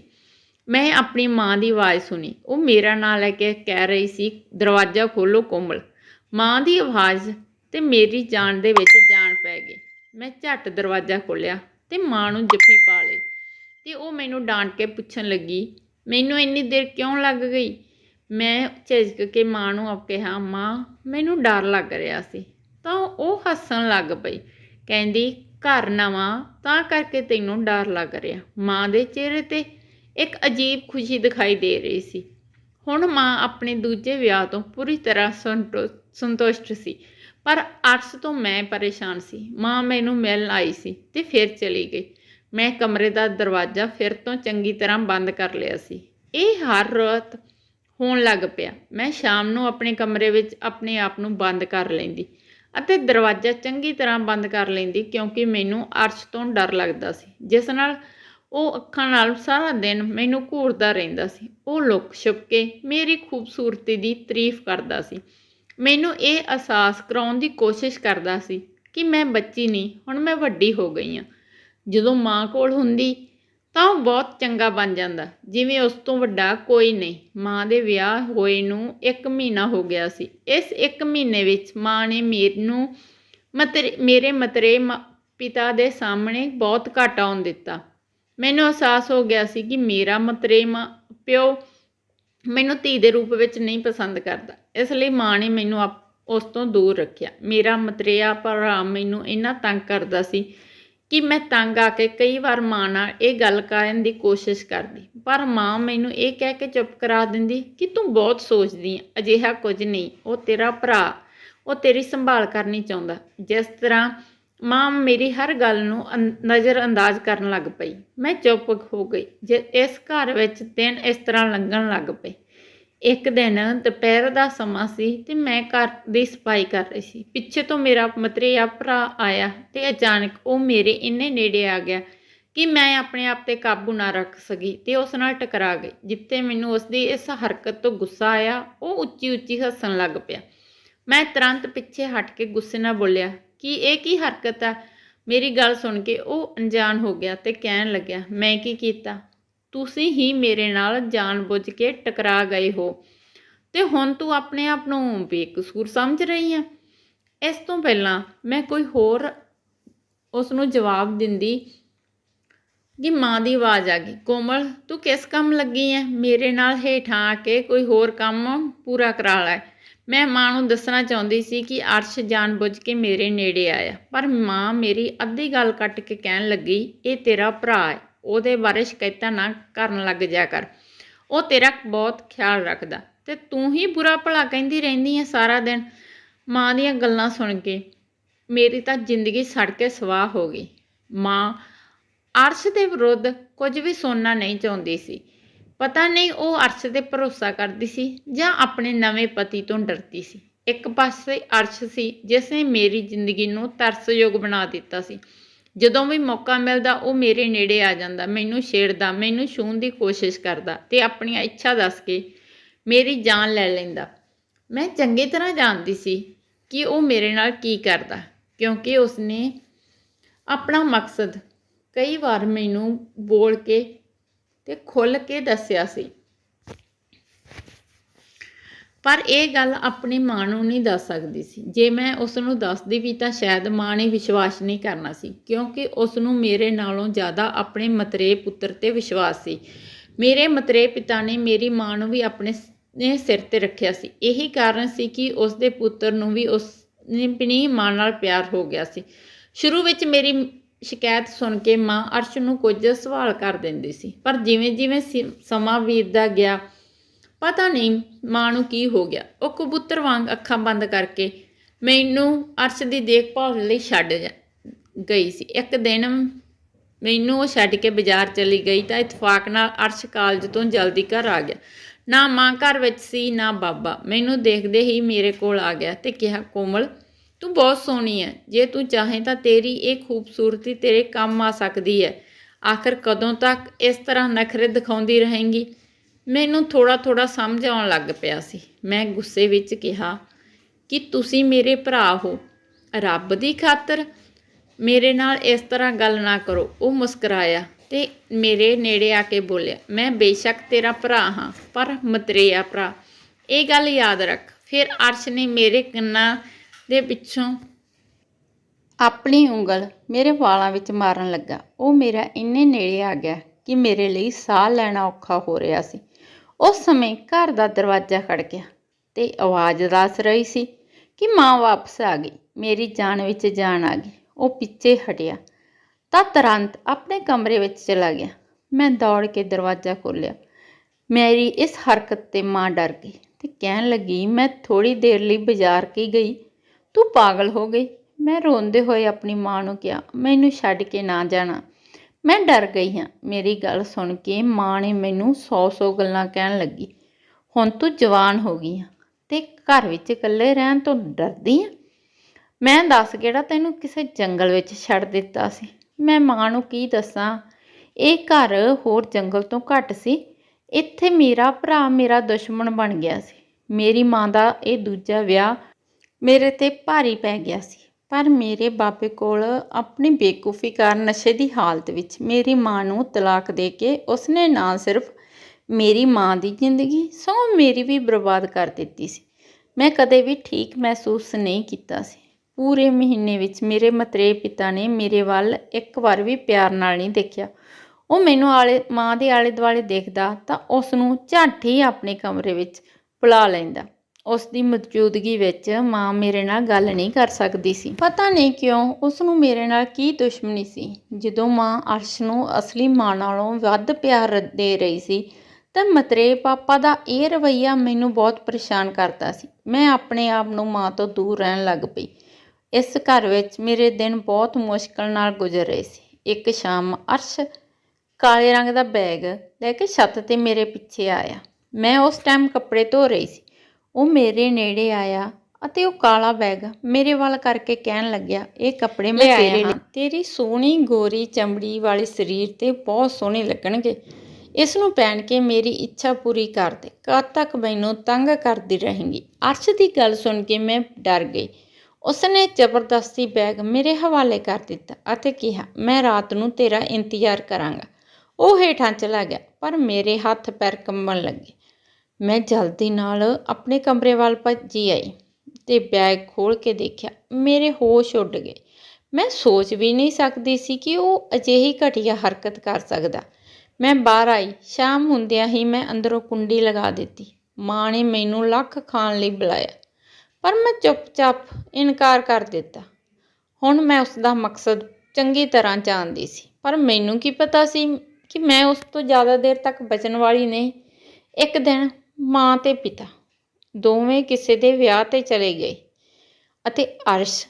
ਮੈਂ ਆਪਣੀ ਮਾਂ ਦੀ ਆਵਾਜ਼ ਸੁਣੀ। ਉਹ ਮੇਰਾ ਨਾਂ ਲੈ ਕੇ ਕਹਿ ਰਹੀ ਸੀ, ਦਰਵਾਜ਼ਾ ਖੋਲੋ ਕੋਮਲ। ਮਾਂ ਦੀ ਆਵਾਜ਼ ਤੇ ਮੇਰੀ ਜਾਨ ਦੇ ਵਿੱਚ ਜਾਨ ਪੈ ਗਈ। ਮੈਂ ਝੱਟ ਦਰਵਾਜ਼ਾ ਖੋਲ੍ਹਿਆ ਤੇ ਮਾਂ ਨੂੰ ਜੱਫੀ ਪਾ ਲਈ ਤੇ ਉਹ ਮੈਨੂੰ ਡਾਂਟ ਕੇ ਪੁੱਛਣ ਲੱਗੀ, ਮੈਨੂੰ ਇੰਨੀ ਦੇਰ ਕਿਉਂ ਲੱਗ ਗਈ? ਮੈਂ ਝਿਜਕ ਕੇ ਮਾਂ ਨੂੰ ਆਪ ਕਿਹਾ, ਮਾਂ, ਮੈਨੂੰ ਡਰ ਲੱਗ ਰਿਹਾ ਸੀ। ਤਾਂ ਉਹ ਹੱਸਣ ਲੱਗ ਪਈ। ਕਹਿੰਦੀ, ਘਰ ਨਵਾਂ ਤਾਂ ਕਰਕੇ ਤੈਨੂੰ ਡਰ ਲੱਗ ਰਿਹਾ। ਮਾਂ ਦੇ ਚਿਹਰੇ ਤੇ ਇੱਕ ਅਜੀਬ ਖੁਸ਼ੀ ਦਿਖਾਈ ਦੇ ਰਹੀ ਸੀ। ਹੁਣ ਮਾਂ ਆਪਣੇ ਦੂਜੇ ਵਿਆਹ ਤੋਂ ਪੂਰੀ ਤਰ੍ਹਾਂ ਸੰਤੋ- ਸੰਤੁਸ਼ਟ ਸੀ, ਪਰ ਅਰਸ਼ ਤੋਂ ਮੈਂ ਪਰੇਸ਼ਾਨ ਸੀ। ਮਾਂ ਮੈਨੂੰ ਮਿਲਣ ਆਈ ਸੀ ਤੇ ਫਿਰ ਚਲੀ ਗਈ। ਮੈਂ ਕਮਰੇ ਦਾ ਦਰਵਾਜ਼ਾ ਫਿਰ ਤੋਂ ਚੰਗੀ ਤਰ੍ਹਾਂ ਬੰਦ ਕਰ ਲਿਆ ਸੀ। ਇਹ ਹਰ ਰਾਤ ਹੋਣ ਲੱਗ ਪਿਆ। ਮੈਂ ਸ਼ਾਮ ਨੂੰ ਆਪਣੇ ਕਮਰੇ ਵਿੱਚ ਆਪਣੇ ਆਪ ਨੂੰ ਬੰਦ ਕਰ ਲੈਂਦੀ। ਅਤੇ ਦਰਵਾਜ਼ਾ ਚੰਗੀ ਤਰ੍ਹਾਂ ਬੰਦ ਕਰ ਲੈਂਦੀ ਕਿਉਂਕਿ ਮੈਨੂੰ ਅਰਸ਼ ਤੋਂ ਡਰ ਲੱਗਦਾ ਸੀ। ਜਿਸ ਨਾਲ ਉਹ ਅੱਖਾਂ ਨਾਲ ਸਾਰਾ ਦਿਨ ਮੈਨੂੰ ਘੂਰਦਾ ਰਹਿੰਦਾ ਸੀ। ਉਹ ਲੁੱਕ ਛੁਪ ਕੇ ਮੇਰੀ ਖੂਬਸੂਰਤੀ ਦੀ ਤਾਰੀਫ ਕਰਦਾ ਸੀ। ਮੈਨੂੰ ਇਹ ਅਹਿਸਾਸ ਕਰਾਉਣ ਦੀ ਕੋਸ਼ਿਸ਼ ਕਰਦਾ ਸੀ ਕਿ ਮੈਂ ਬੱਚੀ ਨਹੀਂ, ਹੁਣ ਮੈਂ ਵੱਡੀ ਹੋ ਗਈ ਹਾਂ। ਜਦੋਂ ਮਾਂ ਕੋਲ ਹੁੰਦੀ ਤਾਂ ਉਹ ਬਹੁਤ ਚੰਗਾ ਬਣ ਜਾਂਦਾ। ਜਿਵੇਂ ਉਸ ਤੋਂ ਵੱਡਾ ਕੋਈ ਨਹੀਂ। ਮਾਂ ਦੇ ਵਿਆਹ ਹੋਏ ਨੂੰ 1 ਮਹੀਨਾ ਹੋ ਗਿਆ ਸੀ। ਇਸ 1 ਮਹੀਨੇ ਵਿੱਚ ਮਾਂ ਨੇ ਮੈਨੂੰ ਮਤਰੇ, ਮੇਰੇ ਮਤਰੇ ਪਿਤਾ ਦੇ ਸਾਹਮਣੇ ਬਹੁਤ ਘੱਟ ਆਉਣ ਦਿੱਤਾ। ਮੈਨੂੰ ਅਹਿਸਾਸ ਹੋ ਗਿਆ ਸੀ ਕਿ ਮੇਰਾ ਮਤਰੇ ਮਾਂ, ਪਿਓ ਮੈਨੂੰ ਧੀ ਦੇ ਰੂਪ ਵਿੱਚ ਨਹੀਂ ਪਸੰਦ ਕਰਦਾ। ਇਸ ਲਈ ਮਾਂ ਨੇ ਮੈਨੂੰ ਆਪ- ਉਸ ਤੋਂ ਦੂਰ ਰੱਖਿਆ। ਮੇਰਾ ਮਤਰੇਆ ਭਰਾ ਮੈਨੂੰ ਇੰਨਾ ਤੰਗ ਕਰਦਾ ਸੀ ਕਿ ਮੈਂ ਤੰਗ ਆ ਕੇ ਕਈ ਵਾਰ ਮਾਂ ਨਾਲ ਇਹ ਗੱਲ ਕਰਨ ਦੀ ਕੋਸ਼ਿਸ਼ ਕਰਦੀ। ਪਰ ਮਾਂ ਮੈਨੂੰ ਇਹ ਕਹਿ ਕੇ ਚੁੱਪ ਕਰਾ ਦਿੰਦੀ ਕਿ ਤੂੰ ਬਹੁਤ ਸੋਚਦੀ ਹੈ ਅਜਿਹਾ ਕੁਝ ਨਹੀਂ, ਉਹ ਤੇਰਾ ਭਰਾ, ਉਹ ਤੇਰੀ ਸੰਭਾਲ ਕਰਨੀ ਚਾਹੁੰਦਾ। ਜਿਸ ਤਰ੍ਹਾਂ ਮਾਂ ਮੇਰੀ ਹਰ ਗੱਲ ਨੂੰ ਅੰ- ਨਜ਼ਰ ਅੰਦਾਜ਼ ਕਰਨ ਲੱਗ ਪਈ। ਮੈਂ ਚੁੱਪ ਹੋ ਗਈ। ਜੇ ਇਸ ਘਰ ਵਿੱਚ ਦਿਨ ਇਸ ਤਰ੍ਹਾਂ ਲੰਘਣ ਲੱਗ ਪਏ। ਇੱਕ ਦਿਨ ਦੁਪਹਿਰ ਦਾ ਸਮਾਂ ਸੀ ਤੇ ਮੈਂ ਘਰ ਦੀ ਸਫ਼ਾਈ ਕਰ ਰਹੀ ਸੀ। ਪਿੱਛੇ ਤੋਂ ਮੇਰਾ ਮਤਰੇਆ ਭਰਾ ਆਇਆ ਤੇ ਅਚਾਨਕ ਉਹ ਮੇਰੇ ਇੰਨੇ ਨੇੜੇ ਆ ਗਿਆ ਕਿ ਮੈਂ ਆਪਣੇ ਆਪ ਤੇ ਕਾਬੂ ਨਾ ਰੱਖ ਸਕੀ ਤੇ ਉਸ ਨਾਲ ਟਕਰਾ ਗਈ, ਜਿੱਥੇ ਮੈਨੂੰ ਉਸ ਦੀ ਇਸ ਹਰਕਤ ਤੋਂ ਗੁੱਸਾ ਆਇਆ, ਉਹ ਉੱਚੀ ਉੱਚੀ ਹੱਸਣ ਲੱਗ ਪਿਆ। ਮੈਂ ਤੁਰੰਤ ਪਿੱਛੇ ਹਟ ਕੇ ਗੁੱਸੇ ਨਾਲ ਬੋਲਿਆ, ਕਿ ਇਹ ਕੀ ਹਰਕਤ ਆ? ਮੇਰੀ ਗੱਲ ਸੁਣ ਕੇ ਉਹ ਅਣਜਾਣ ਹੋ ਗਿਆ ਤੇ ਕਹਿਣ ਲੱਗਿਆ, ਮੈਂ ਕੀ ਕੀਤਾ? ਤੁਸੀਂ ਹੀ ਮੇਰੇ ਨਾਲ ਜਾਣਬੁੱਝ ਕੇ ਟਕਰਾ ਗਏ ਹੋ। ਤੇ ਹੁਣ ਤੂੰ ਆਪਣੇ ਆਪ ਨੂੰ ਬੇਕਸੂਰ ਸਮਝ ਰਹੀ ਹੈ ਇਸ ਤੋਂ ਪਹਿਲਾਂ ਮੈਂ ਕੋਈ ਹੋਰ ਉਸ ਨੂੰ ਜਵਾਬ ਦਿੰਦੀ ਕਿ ਮਾਂ ਦੀ ਆਵਾਜ਼ ਆ ਗਈ, ਕੋਮਲ, ਤੂੰ ਕਿਸ ਕੰਮ ਲੱਗੀ ਐ? ਮੇਰੇ ਨਾਲ ਹੇਠਾਂ ਆ ਕੇ ਕੋਈ ਹੋਰ ਕੰਮ ਪੂਰਾ ਕਰਾ ਲੈ। ਮੈਂ ਮਾਂ ਨੂੰ ਦੱਸਣਾ ਚਾਹੁੰਦੀ ਸੀ ਕਿ ਅਰਸ਼ ਜਾਣਬੁੱਝ ਕੇ ਮੇਰੇ ਨੇੜੇ ਆਇਆ, ਪਰ ਮਾਂ ਮੇਰੀ ਅੱਧੀ ਗੱਲ ਕੱਟ ਕੇ ਕਹਿਣ ਲੱਗੀ, ਇਹ ਤੇਰਾ ਭਰਾ ਹੈ ਉਹਦੇ ਬਾਰੇ ਸ਼ਿਕਾਇਤਾਂ ਨਾ ਕਰਨ ਲੱਗ ਜਾ ਕਰ। ਉਹ ਤੇਰਾ ਬਹੁਤ ਖਿਆਲ ਰੱਖਦਾ ਤੇ ਤੂੰ ਹੀ ਬੁਰਾ ਭਲਾ ਕਹਿੰਦੀ ਰਹਿੰਦੀ ਹੈ ਸਾਰਾ ਦਿਨ। ਮਾਂ ਦੀਆਂ ਗੱਲਾਂ ਸੁਣ ਕੇ ਮੇਰੀ ਤਾਂ ਜ਼ਿੰਦਗੀ ਸੜ ਕੇ ਸਵਾਹ ਹੋ ਗਈ। ਮਾਂ ਅਰਸ਼ ਦੇ ਵਿਰੁੱਧ ਕੁਝ ਵੀ ਸੁਣਨਾ ਨਹੀਂ ਚਾਹੁੰਦੀ ਸੀ। ਪਤਾ ਨਹੀਂ ਉਹ ਅਰਸ਼ ਤੇ ਭਰੋਸਾ ਕਰਦੀ ਸੀ ਜਾਂ ਆਪਣੇ ਨਵੇਂ ਪਤੀ ਤੋਂ ਡਰਦੀ ਸੀ। ਇੱਕ ਪਾਸੇ ਅਰਸ਼ ਸੀ ਜਿਸ ਨੇ ਮੇਰੀ ਜ਼ਿੰਦਗੀ ਨੂੰ ਤਰਸਯੋਗ ਬਣਾ ਦਿੱਤਾ ਸੀ। ਜਦੋਂ ਵੀ ਮੌਕਾ ਮਿਲਦਾ, ਉਹ ਮੇਰੇ ਨੇੜੇ ਆ ਜਾਂਦਾ, ਮੈਨੂੰ ਛੇੜਦਾ, ਮੈਨੂੰ ਛੂਹਣ ਦੀ ਕੋਸ਼ਿਸ਼ ਕਰਦਾ ਤੇ ਆਪਣੀਆਂ ਇੱਛਾ ਦੱਸ ਕੇ ਮੇਰੀ ਜਾਨ ਲੈ ਲੈਂਦਾ। ਮੈਂ ਚੰਗੀ ਤਰ੍ਹਾਂ ਜਾਣਦੀ ਸੀ ਕਿ ਉਹ ਮੇਰੇ ਨਾਲ ਕੀ ਕਰਦਾ, ਕਿਉਂਕਿ ਉਸਨੇ ਆਪਣਾ ਮਕਸਦ ਕਈ ਵਾਰ ਮੈਨੂੰ ਬੋਲ ਕੇ ਤੇ ਖੁੱਲ ਕੇ ਦੱਸਿਆ ਸੀ। ਪਰ ਇਹ ਗੱਲ ਆਪਣੀ ਮਾਂ ਨੂੰ ਨਹੀਂ ਦੱਸ ਸਕਦੀ ਸੀ। ਜੇ ਮੈਂ ਉਸ ਨੂੰ ਦੱਸਦੀ ਵੀ ਤਾਂ ਸ਼ਾਇਦ ਮਾਂ ਨੇ ਵਿਸ਼ਵਾਸ ਨਹੀਂ ਕਰਨਾ ਸੀ, ਕਿਉਂਕਿ ਉਸ ਨੂੰ ਮੇਰੇ ਨਾਲੋਂ ਜ਼ਿਆਦਾ ਆਪਣੇ ਮਤਰੇ ਪੁੱਤਰ ਤੇ ਵਿਸ਼ਵਾਸ ਸੀ। ਮੇਰੇ ਮਤਰੇ ਪਿਤਾ ਨੇ ਮੇਰੀ ਮਾਂ ਨੂੰ ਵੀ ਆਪਣੇ ਨੇ ਸਿਰ ਤੇ ਰੱਖਿਆ ਸੀ। ਇਹੀ ਕਾਰਨ ਸੀ ਕਿ ਉਸ ਦੇ ਪੁੱਤਰ ਨੂੰ ਵੀ ਉਸ ਨੇ ਆਪਣੀ ਮਾਂ ਨਾਲ ਪਿਆਰ ਹੋ ਗਿਆ ਸੀ। ਸ਼ੁਰੂ ਵਿੱਚ ਮੇਰੀ ਸ਼ਿਕਾਇਤ ਸੁਣ ਕੇ ਮਾਂ ਅਰਸ਼ ਨੂੰ ਕੁਝ ਸਵਾਲ ਕਰ ਦਿੰਦੀ ਸੀ, ਪਰ ਜਿਵੇਂ ਜਿਵੇਂ ਸਿ- ਸਮਾਂ ਬੀਤਦਾ ਗਿਆ ਪਤਾ ਨਹੀਂ ਮਾਂ ਨੂੰ ਕੀ ਹੋ ਗਿਆ। ਉਹ ਕਬੂਤਰ ਵਾਂਗ ਅੱਖਾਂ ਬੰਦ ਕਰਕੇ ਮੈਨੂੰ ਅਰਸ਼ ਦੀ ਦੇਖਭਾਲ ਲਈ ਛੱਡ ਜਾ- ਗਈ ਸੀ। ਇੱਕ ਦਿਨ ਮੈਨੂੰ ਉਹ ਛੱਡ ਕੇ ਬਾਜ਼ਾਰ ਚਲੀ ਗਈ ਤਾਂ ਇਤਫਾਕ ਨਾਲ ਅਰਸ਼ ਕਾਲਜ ਤੋਂ ਜਲਦੀ ਘਰ ਆ ਗਿਆ। ਨਾ ਮਾਂ ਘਰ ਵਿੱਚ ਸੀ, ਨਾ ਬਾਬਾ। ਮੈਨੂੰ ਦੇਖਦੇ ਹੀ ਮੇਰੇ ਕੋਲ ਆ ਗਿਆ ਤੇ ਕਿਹਾ, ਕੋਮਲ, ਤੂੰ ਬਹੁਤ ਸੋਹਣੀ ਹੈ ਜੇ ਤੂੰ ਚਾਹੇ ਤਾਂ ਤੇਰੀ ਇਹ ਖੂਬਸੂਰਤੀ ਤੇਰੇ ਕੰਮ ਆ ਸਕਦੀ ਹੈ ਆਖਰ ਕਦੋਂ ਤੱਕ ਇਸ ਤਰ੍ਹਾਂ ਨਖਰੇ ਦਿਖਾਉਂਦੀ ਰਹੇਂਗੀ? ਮੈਨੂੰ ਥੋੜਾ ਥੋੜਾ ਸਮਝ ਆਉਣ ਲੱਗ ਪਿਆ ਸੀ। ਮੈਂ ਗੁੱਸੇ ਵਿੱਚ ਕਿਹਾ, ਕਿ ਤੁਸੀਂ ਮੇਰੇ ਭਰਾ ਹੋ? ਰੱਬ ਦੀ ਖਾਤਰ ਮੇਰੇ ਨਾਲ ਇਸ ਤਰ੍ਹਾਂ ਗੱਲ ਨਾ ਕਰੋ। ਉਹ ਮੁਸਕਰਾਇਆ ਤੇ ਮੇਰੇ ਨੇੜੇ ਆ ਕੇ ਬੋਲਿਆ, ਮੈਂ ਬੇਸ਼ੱਕ ਤੇਰਾ ਭਰਾ ਹਾਂ, ਪਰ ਮਤਰੇਆ ਭਰਾ। ਇਹ ਗੱਲ ਯਾਦ ਰੱਖ। ਫਿਰ ਅਰਸ਼ ਨੇ ਮੇਰੇ ਕੰਨਾਂ ਦੇ ਪਿੱਛੋਂ ਆਪਣੀ ਉਂਗਲ ਮੇਰੇ ਵਾਲਾਂ ਵਿੱਚ ਮਾਰਨ ਲੱਗਾ। ਉਹ ਮੇਰਾ ਇੰਨੇ ਨੇੜੇ ਆ ਗਿਆ ਕਿ ਮੇਰੇ ਲਈ ਸਾਹ ਲੈਣਾ ਔਖਾ ਹੋ ਰਿਹਾ ਸੀ। ਉਸ ਸਮੇਂ ਘਰ ਦਾ ਦਰਵਾਜ਼ਾ ਖੜਕਿਆ ਤੇ ਆਵਾਜ਼ ਦੱਸ ਰਹੀ ਸੀ ਕਿ ਮਾਂ ਵਾਪਸ ਆ ਗਈ, ਮੇਰੀ ਜਾਨ ਵਿੱਚ ਜਾਨ ਆ ਗਈ। ਉਹ ਪਿੱਛੇ ਹਟਿਆ ਤਾਂ ਤੁਰੰਤ ਆਪਣੇ ਕਮਰੇ ਵਿੱਚ ਚਲਾ ਗਿਆ। ਮੈਂ ਦੌੜ ਕੇ ਦਰਵਾਜ਼ਾ ਖੋਲ੍ਹਿਆ। ਮੇਰੀ ਇਸ ਹਰਕਤ ਤੇ ਮਾਂ ਡਰ ਗਈ ਤੇ ਕਹਿਣ ਲੱਗੀ, ਮੈਂ ਥੋੜੀ ਦੇਰ ਲਈ ਬਾਜ਼ਾਰ ਕੀ ਗਈ? ਤੂੰ ਪਾਗਲ ਹੋ ਗਈ? ਮੈਂ ਰੋਂਦੇ ਹੋਏ ਆਪਣੀ ਮਾਂ ਨੂੰ ਕਿਹਾ, ਮੈਨੂੰ ਛੱਡ ਕੇ ਨਾ ਜਾਣਾ। ਮੈਂ ਡਰ ਗਈ ਹਾਂ। ਮੇਰੀ ਗੱਲ ਸੁਣ ਕੇ ਮਾਂ ਨੇ ਮੈਨੂੰ ਸੌ ਸੌ ਗੱਲਾਂ ਕਹਿਣ ਲੱਗੀ। ਹੁਣ ਤੂੰ ਜਵਾਨ ਹੋ ਗਈ ਆ ਤੇ ਘਰ ਵਿੱਚ ਇਕੱਲੇ ਰਹਿਣ ਤੋਂ ਡਰਦੀ ਆ? ਮੈਂ ਦੱਸ ਕਿਹੜਾ ਤੈਨੂੰ ਕਿਸੇ ਜੰਗਲ ਵਿੱਚ ਛੱਡ ਦਿੱਤਾ ਸੀ? ਮੈਂ ਮਾਂ ਨੂੰ ਕੀ ਦੱਸਾਂ? ਇਹ ਘਰ ਹੋਰ ਜੰਗਲ ਤੋਂ ਘੱਟ ਸੀ। ਇੱਥੇ ਮੇਰਾ ਭਰਾ ਮੇਰਾ ਦੁਸ਼ਮਣ ਬਣ ਗਿਆ ਸੀ। ਮੇਰੀ ਮਾਂ ਦਾ ਇਹ ਦੂਜਾ ਵਿਆਹ ਮੇਰੇ ਤੇ ਭਾਰੀ ਪੈ ਗਿਆ ਸੀ। ਪਰ ਮੇਰੇ ਬਾਬੇ ਕੋਲ ਆਪਣੀ ਬੇਕੂਫੀ ਕਾਰਨ ਨਸ਼ੇ ਦੀ ਹਾਲਤ ਵਿੱਚ ਮੇਰੀ ਮਾਂ ਨੂੰ ਤਲਾਕ ਦੇ ਕੇ ਉਸਨੇ ਨਾ ਸਿਰਫ ਮੇਰੀ ਮਾਂ ਦੀ ਜ਼ਿੰਦਗੀ, ਸਗੋਂ ਮੇਰੀ ਵੀ ਬਰਬਾਦ ਕਰ ਦਿੱਤੀ ਸੀ। ਮੈਂ ਕਦੇ ਵੀ ਠੀਕ ਮਹਿਸੂਸ ਨਹੀਂ ਕੀਤਾ ਸੀ। ਪੂਰੇ ਮਹੀਨੇ ਵਿੱਚ ਮੇਰੇ ਮਤਰੇ ਪਿਤਾ ਨੇ ਮੇਰੇ ਵੱਲ ਇੱਕ ਵਾਰ ਵੀ ਪਿਆਰ ਨਾਲ ਨਹੀਂ ਦੇਖਿਆ। ਉਹ ਮੈਨੂੰ ਆਲੇ, ਮਾਂ ਦੇ ਆਲੇ ਦੁਆਲੇ ਦੇਖਦਾ ਤਾਂ ਉਸ ਨੂੰ ਝੱਟ ਹੀ ਆਪਣੇ ਕਮਰੇ ਵਿੱਚ ਬੁਲਾ ਲੈਂਦਾ। ਉਸ ਦੀ ਮੌਜੂਦਗੀ ਵਿੱਚ ਮਾਂ ਮੇਰੇ ਨਾਲ ਗੱਲ ਨਹੀਂ ਕਰ ਸਕਦੀ ਸੀ। ਪਤਾ ਨਹੀਂ ਕਿਉਂ ਉਸ ਨੂੰ ਮੇਰੇ ਨਾਲ ਕੀ ਦੁਸ਼ਮਣੀ ਸੀ। ਜਦੋਂ ਮਾਂ ਅਰਸ਼ ਨੂੰ ਅਸਲੀ ਮਾਂ ਨਾਲੋਂ ਵੱਧ ਪਿਆਰ ਦੇ ਰਹੀ ਸੀ, ਤਾਂ ਮਤਰੇ ਪਾਪਾ ਦਾ ਇਹ ਰਵੱਈਆ ਮੈਨੂੰ ਬਹੁਤ ਪਰੇਸ਼ਾਨ ਕਰਦਾ ਸੀ। ਮੈਂ ਆਪਣੇ ਆਪ ਨੂੰ ਮਾਂ ਤੋਂ ਦੂਰ ਰਹਿਣ ਲੱਗ ਪਈ। ਇਸ ਘਰ ਵਿੱਚ ਮੇਰੇ ਦਿਨ ਬਹੁਤ ਮੁਸ਼ਕਲ ਨਾਲ ਗੁਜ਼ਰ ਰਹੇ ਸੀ। ਇੱਕ ਸ਼ਾਮ ਅਰਸ਼ ਕਾਲੇ ਰੰਗ ਦਾ ਬੈਗ ਲੈ ਕੇ ਛੱਤ ਤੇ ਮੇਰੇ ਪਿੱਛੇ ਆਇਆ। ਮੈਂ ਉਸ ਟਾਈਮ ਕੱਪੜੇ ਧੋ ਰਹੀ ਸੀ। ਉਹ ਮੇਰੇ ਨੇੜੇ ਆਇਆ ਅਤੇ ਉਹ ਕਾਲਾ ਬੈਗ ਮੇਰੇ ਵੱਲ ਕਰਕੇ ਕਹਿਣ ਲੱਗਿਆ ਇਹ ਕੱਪੜੇ ਮੈਂ ਤੇਰੇ ਲਈ। ਤੇਰੀ ਸੋਹਣੀ ਗੋਰੀ ਚਮੜੀ ਵਾਲੇ ਸਰੀਰ ਤੇ ਬਹੁਤ ਸੋਹਣੇ ਲੱਗਣਗੇ। ਇਸ ਨੂੰ ਪਹਿਨ ਕੇ ਮੇਰੀ ਇੱਛਾ ਪੂਰੀ ਕਰ ਦੇ। ਕਦ ਤੱਕ ਮੈਨੂੰ ਤੰਗ ਕਰਦੀ ਰਹੇਂਗੀ। ਅਰਸ਼ ਦੀ ਗੱਲ ਸੁਣ ਕੇ ਮੈਂ ਡਰ ਗਈ। ਉਸਨੇ ਜ਼ਬਰਦਸਤੀ ਬੈਗ ਮੇਰੇ ਹਵਾਲੇ ਕਰ ਦਿੱਤਾ ਅਤੇ ਕਿਹਾ ਮੈਂ ਰਾਤ ਨੂੰ ਤੇਰਾ ਇੰਤਜ਼ਾਰ ਕਰਾਂਗਾ। ਉਹ ਹੇਠਾਂ ਚਲਾ ਗਿਆ ਪਰ ਮੇਰੇ ਹੱਥ ਪੈਰ ਕੰਬਣ ਲੱਗੇ। ਮੈਂ ਜਲਦੀ ਨਾਲ ਆਪਣੇ ਕਮਰੇ ਵੱਲ ਭੱਜੀ ਆਈ ਅਤੇ ਬੈਗ ਖੋਲ੍ਹ ਕੇ ਦੇਖਿਆ, ਮੇਰੇ ਹੋਸ਼ ਉੱਡ ਗਏ। ਮੈਂ ਸੋਚ ਵੀ ਨਹੀਂ ਸਕਦੀ ਸੀ ਕਿ ਉਹ ਅਜਿਹੀ ਘਟੀਆ ਹਰਕਤ ਕਰ ਸਕਦਾ। ਮੈਂ ਬਾਹਰ ਆਈ, ਸ਼ਾਮ ਹੁੰਦਿਆਂ ਹੀ ਮੈਂ ਅੰਦਰੋਂ ਕੁੰਡੀ ਲਗਾ ਦਿੱਤੀ। ਮਾਂ ਨੇ ਮੈਨੂੰ ਲੱਖ ਖਾਣ ਲਈ ਬੁਲਾਇਆ, ਪਰ ਮੈਂ ਚੁੱਪਚਾਪ ਇਨਕਾਰ ਕਰ ਦਿੱਤਾ। ਹੁਣ ਮੈਂ ਉਸ ਦਾ ਮਕਸਦ ਚੰਗੀ ਤਰ੍ਹਾਂ ਜਾਣਦੀ ਸੀ, ਪਰ ਮੈਨੂੰ ਕੀ ਪਤਾ ਸੀ ਕਿ ਮੈਂ ਉਸ ਤੋਂ ਜ਼ਿਆਦਾ ਦੇਰ ਤੱਕ ਬਚਣ ਵਾਲੀ ਨਹੀਂ। ਇੱਕ ਦਿਨ ਮਾਂ ਤੇ ਪਿਤਾ ਦੋਵੇਂ ਕਿਸੇ ਦੇ ਵਿਆਹ ਤੇ ਚਲੇ ਗਏ ਅਤੇ ਅਰਸ਼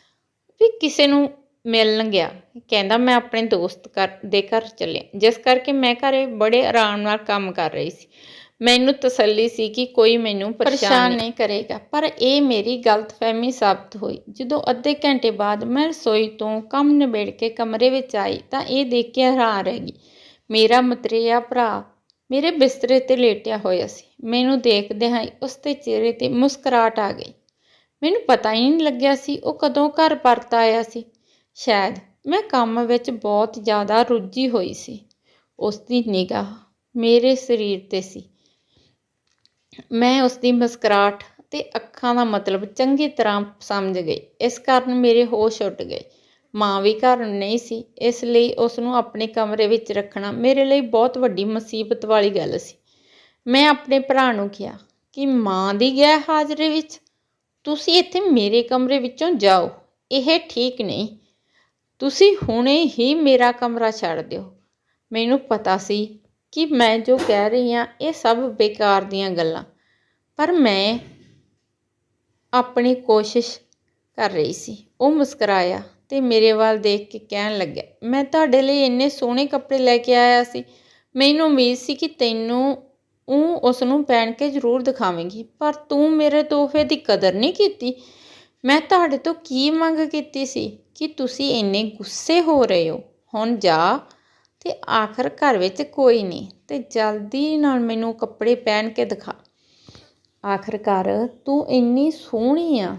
ਵੀ ਕਿਸੇ ਨੂੰ ਮਿਲਣ ਗਿਆ। ਕਹਿੰਦਾ ਮੈਂ ਆਪਣੇ ਦੋਸਤ ਘਰ ਦੇ ਘਰ ਚੱਲਿਆ। ਜਿਸ ਕਰਕੇ ਮੈਂ ਘਰੇ ਬੜੇ ਆਰਾਮ ਨਾਲ ਕੰਮ ਕਰ ਰਹੀ ਸੀ। ਮੈਨੂੰ ਤਸੱਲੀ ਸੀ ਕਿ ਕੋਈ ਮੈਨੂੰ ਪਰੇਸ਼ਾਨ ਨਹੀਂ ਕਰੇਗਾ। ਪਰ ਇਹ ਮੇਰੀ ਗਲਤਫਹਿਮੀ ਸਾਬਤ ਹੋਈ। ਜਦੋਂ ਅੱਧੇ ਘੰਟੇ ਬਾਅਦ ਮੈਂ ਰਸੋਈ ਤੋਂ ਕੰਮ ਨਿਬੇੜ ਕੇ ਕਮਰੇ ਵਿੱਚ ਆਈ ਤਾਂ ਇਹ ਦੇਖ ਕੇ ਹੈਰਾਨ ਰਹਿ ਗਈ। ਮੇਰਾ ਮਤਰੇਆ ਭਰਾ ਮੇਰੇ ਬਿਸਤਰੇ ਤੇ ਲੇਟਿਆ ਹੋਇਆ ਸੀ। ਮੈਨੂੰ ਦੇਖਦੇ ਹਾਂ ਉਸ ਦੇ ਚਿਹਰੇ ਤੇ ਮੁਸਕਰਾਹਟ ਆ ਗਈ। ਮੈਨੂੰ ਪਤਾ ਹੀ ਨਹੀਂ ਲੱਗਿਆ ਸੀ ਉਹ ਕਦੋਂ ਘਰ ਪਰਤ ਆਇਆ ਸੀ। ਸ਼ਾਇਦ ਮੈਂ ਕੰਮ ਵਿੱਚ ਬਹੁਤ ਜ਼ਿਆਦਾ ਰੁੱਝੀ ਹੋਈ ਸੀ। ਉਸ ਦੀ ਨਿਗਾਹ ਮੇਰੇ ਸਰੀਰ ਤੇ ਸੀ। ਮੈਂ ਉਸ ਦੀ ਮੁਸਕਰਾਹਟ ਤੇ ਅੱਖਾਂ ਦਾ ਮਤਲਬ ਚੰਗੀ ਤਰ੍ਹਾਂ ਸਮਝ ਗਈ। ਇਸ ਕਾਰਨ ਮੇਰੇ ਹੋਸ਼ ਉੱਡ ਗਏ। ਮਾਂ ਵੀ ਘਰ ਨਹੀਂ ਸੀ, ਇਸ ਲਈ ਉਸ ਨੂੰ ਆਪਣੇ ਕਮਰੇ ਵਿੱਚ ਰੱਖਣਾ ਮੇਰੇ ਲਈ ਬਹੁਤ ਵੱਡੀ ਮੁਸੀਬਤ ਵਾਲੀ ਗੱਲ ਸੀ। ਮੈਂ ਆਪਣੇ ਭਰਾ ਨੂੰ ਕਿਹਾ ਕਿ ਮਾਂ ਦੀ ਗੈਰ ਹਾਜ਼ਰੀ ਵਿੱਚ ਤੁਸੀਂ ਇੱਥੇ ਮੇਰੇ ਕਮਰੇ ਵਿੱਚੋਂ ਜਾਓ, ਇਹ ਠੀਕ ਨਹੀਂ। ਤੁਸੀਂ ਹੁਣੇ ਹੀ ਮੇਰਾ ਕਮਰਾ ਛੱਡ ਦਿਓ। ਮੈਨੂੰ ਪਤਾ ਸੀ ਕਿ ਮੈਂ ਜੋ ਕਹਿ ਰਹੀ ਹਾਂ, ਇਹ ਸਭ ਬੇਕਾਰ ਦੀਆਂ ਗੱਲਾਂ, ਪਰ ਮੈਂ ਆਪਣੀ ਕੋਸ਼ਿਸ਼ ਕਰ ਰਹੀ ਸੀ। ਉਹ ਮੁਸਕਰਾਇਆ। ਤੇ ਮੇਰੇ ਵੱਲ ਦੇਖ ਕੇ ਕਹਿਣ ਲੱਗਿਆ, ਮੈਂ ਤੁਹਾਡੇ ਲਈ ਇੰਨੇ ਸੋਹਣੇ ਕੱਪੜੇ ਲੈ ਕੇ ਆਇਆ ਸੀ। ਮੈਨੂੰ ਉਮੀਦ ਸੀ ਕਿ ਤੈਨੂੰ ਉਹ ਉਸ ਨੂੰ ਪਹਿਨ ਕੇ ਜ਼ਰੂਰ ਦਿਖਾਵੇਂਗੀ, ਪਰ ਤੂੰ ਮੇਰੇ ਤੋਹਫੇ ਦੀ ਕਦਰ ਨਹੀਂ ਕੀਤੀ। ਮੈਂ ਤੁਹਾਡੇ ਤੋਂ ਕੀ ਮੰਗ ਕੀਤੀ ਸੀ ਕਿ ਤੁਸੀਂ ਇੰਨੇ ਗੁੱਸੇ ਹੋ ਰਹੇ ਹੋ? ਹੁਣ ਜਾ ਤੇ ਆਖਰ ਘਰ ਵਿੱਚ ਕੋਈ ਨਹੀਂ, ਤੇ ਜਲਦੀ ਨਾਲ ਮੈਨੂੰ ਕੱਪੜੇ ਪਹਿਨ ਕੇ ਦਿਖਾ। ਆਖਰਕਾਰ ਤੂੰ ਇੰਨੀ ਸੋਹਣੀ ਆ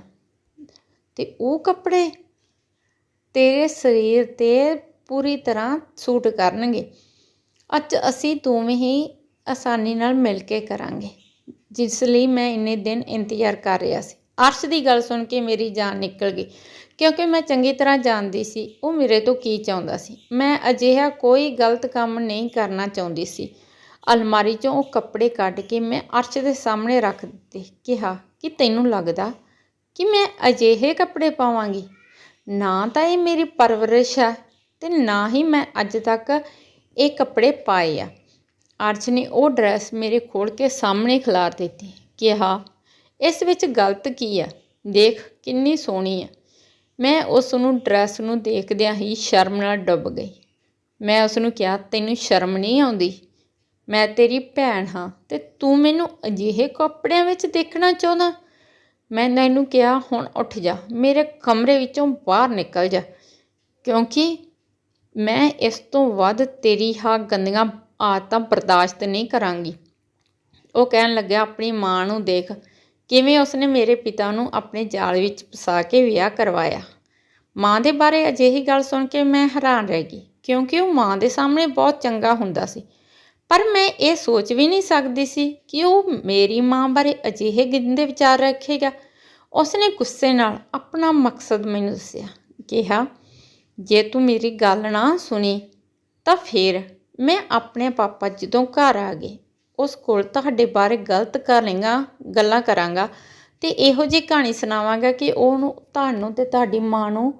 ਤੇ ਉਹ ਕੱਪੜੇ ਤੇਰੇ ਸਰੀਰ ਤੇ ਪੂਰੀ ਤਰ੍ਹਾਂ ਸੂਟ ਕਰਨਗੇ। ਅੱਜ ਅਸੀਂ ਦੋਵੇਂ ਹੀ ਆਸਾਨੀ ਨਾਲ ਮਿਲ ਕੇ ਕਰਾਂਗੇ, ਜਿਸ ਲਈ ਮੈਂ ਇੰਨੇ ਦਿਨ ਇੰਤਜ਼ਾਰ ਕਰ ਰਿਹਾ ਸੀ। ਅਰਸ਼ ਦੀ ਗੱਲ ਸੁਣ ਕੇ ਮੇਰੀ ਜਾਨ ਨਿਕਲ ਗਈ, ਕਿਉਂਕਿ ਮੈਂ ਚੰਗੀ ਤਰ੍ਹਾਂ ਜਾਣਦੀ ਸੀ, ਉਹ ਮੇਰੇ ਤੋਂ ਕੀ ਚਾਹੁੰਦਾ ਸੀ। ਮੈਂ ਅਜਿਹਾ ਕੋਈ ਗਲਤ ਕੰਮ ਨਹੀਂ ਕਰਨਾ ਚਾਹੁੰਦੀ ਸੀ। ਅਲਮਾਰੀ 'ਚੋਂ ਉਹ ਕੱਪੜੇ ਕੱਢ ਕੇ ਮੈਂ ਅਰਸ਼ ਦੇ ਸਾਹਮਣੇ ਰੱਖ ਦਿੱਤੇ, ਕਿਹਾ ਕਿ ਤੈਨੂੰ ਲੱਗਦਾ ਕਿ ਮੈਂ ਅਜਿਹੇ ਕੱਪੜੇ ਪਾਵਾਂਗੀ? ਨਾ ਤਾਂ ਇਹ ਮੇਰੀ ਪਰਵਰਿਸ਼ ਹੈ ਅਤੇ ਨਾ ਹੀ ਮੈਂ ਅੱਜ ਤੱਕ ਇਹ ਕੱਪੜੇ ਪਾਏ ਆ। ਅਰਸ਼ ਨੇ ਉਹ ਡਰੈਸ ਮੇਰੇ ਖੋਲ ਕੇ ਸਾਹਮਣੇ ਖਿਲਾਰ ਦਿੱਤੀ, ਕਿਹਾ, ਇਸ ਵਿੱਚ ਗਲਤ ਕੀ ਆ? ਦੇਖ ਕਿੰਨੀ ਸੋਹਣੀ ਆ। ਮੈਂ ਉਸ ਨੂੰ ਡਰੈਸ ਨੂੰ ਦੇਖਦਿਆਂ ਹੀ ਸ਼ਰਮ ਨਾਲ ਡੁੱਬ ਗਈ। ਮੈਂ ਉਸ ਨੂੰ ਕਿਹਾ, ਤੈਨੂੰ ਸ਼ਰਮ ਨਹੀਂ ਆਉਂਦੀ? ਮੈਂ ਤੇਰੀ ਭੈਣ ਹਾਂ ਤੇ ਤੂੰ ਮੈਨੂੰ ਅਜਿਹੇ ਕੱਪੜਿਆਂ ਵਿੱਚ ਦੇਖਣਾ ਚਾਹੁੰਦਾ? ਮੈਂ ਤੈਨੂੰ ਕਿਹਾ, ਹੁਣ ਉੱਠ ਜਾ। ਮੇਰੇ ਕਮਰੇ ਵਿੱਚੋਂ ਬਾਹਰ ਨਿਕਲ ਜਾ। ਕਿਉਂਕਿ ਮੈਂ ਇਸ ਤੋਂ ਵੱਧ ਤੇਰੀ ਹਾਂ ਗੰਦੀਆਂ ਆਦਤਾਂ ਬਰਦਾਸ਼ਤ ਨਹੀਂ ਕਰਾਂਗੀ। ਉਹ ਕਹਿਣ ਲੱਗਿਆ, ਆਪਣੀ ਮਾਂ ਨੂੰ ਦੇਖ। ਕਿਵੇਂ ਉਸਨੇ ਮੇਰੇ ਪਿਤਾ ਨੂੰ ਆਪਣੇ ਜਾਲ ਵਿੱਚ ਫਸਾ ਕੇ ਵਿਆਹ ਕਰਵਾਇਆ? ਮਾਂ ਦੇ ਬਾਰੇ ਅਜਿਹੀ ਗੱਲ ਸੁਣ ਕੇ ਮੈਂ ਹੈਰਾਨ ਰਹਿ ਗਈ, ਕਿਉਂਕਿ ਉਹ ਮਾਂ ਦੇ ਸਾਹਮਣੇ ਬਹੁਤ ਚੰਗਾ ਹੁੰਦਾ ਸੀ। ਪਰ ਮੈਂ ਇਹ ਸੋਚ ਵੀ ਨਹੀਂ ਸਕਦੀ ਸੀ ਕਿ ਉਹ ਮੇਰੀ ਮਾਂ ਬਾਰੇ ਅਜਿਹੇ ਗੰਦੇ ਵਿਚਾਰ ਰੱਖੇਗਾ। ਉਸਨੇ ਗੁੱਸੇ ਨਾਲ ਆਪਣਾ ਮਕਸਦ ਮੈਨੂੰ ਦੱਸਿਆ, ਕਿਹਾ, ਜੇ ਤੂੰ ਮੇਰੀ ਗੱਲ ਨਾ ਸੁਣੀ, ਤਾਂ ਫਿਰ ਮੈਂ ਆਪਣੇ ਪਾਪਾ ਜਦੋਂ ਘਰ ਆ ਗਏ, ਉਸ ਕੋਲ ਤੁਹਾਡੇ ਬਾਰੇ ਗਲਤ ਕਰਾਂਗਾ, ਗੱਲਾਂ ਕਰਾਂਗਾ ਤੇ ਇਹੋ ਜਿਹੀ ਕਹਾਣੀ ਸੁਣਾਵਾਂਗਾ ਕਿ ਉਹਨੂੰ, ਤੁਹਾਨੂੰ ਤੇ ਤੁਹਾਡੀ ਮਾਂ ਨੂੰ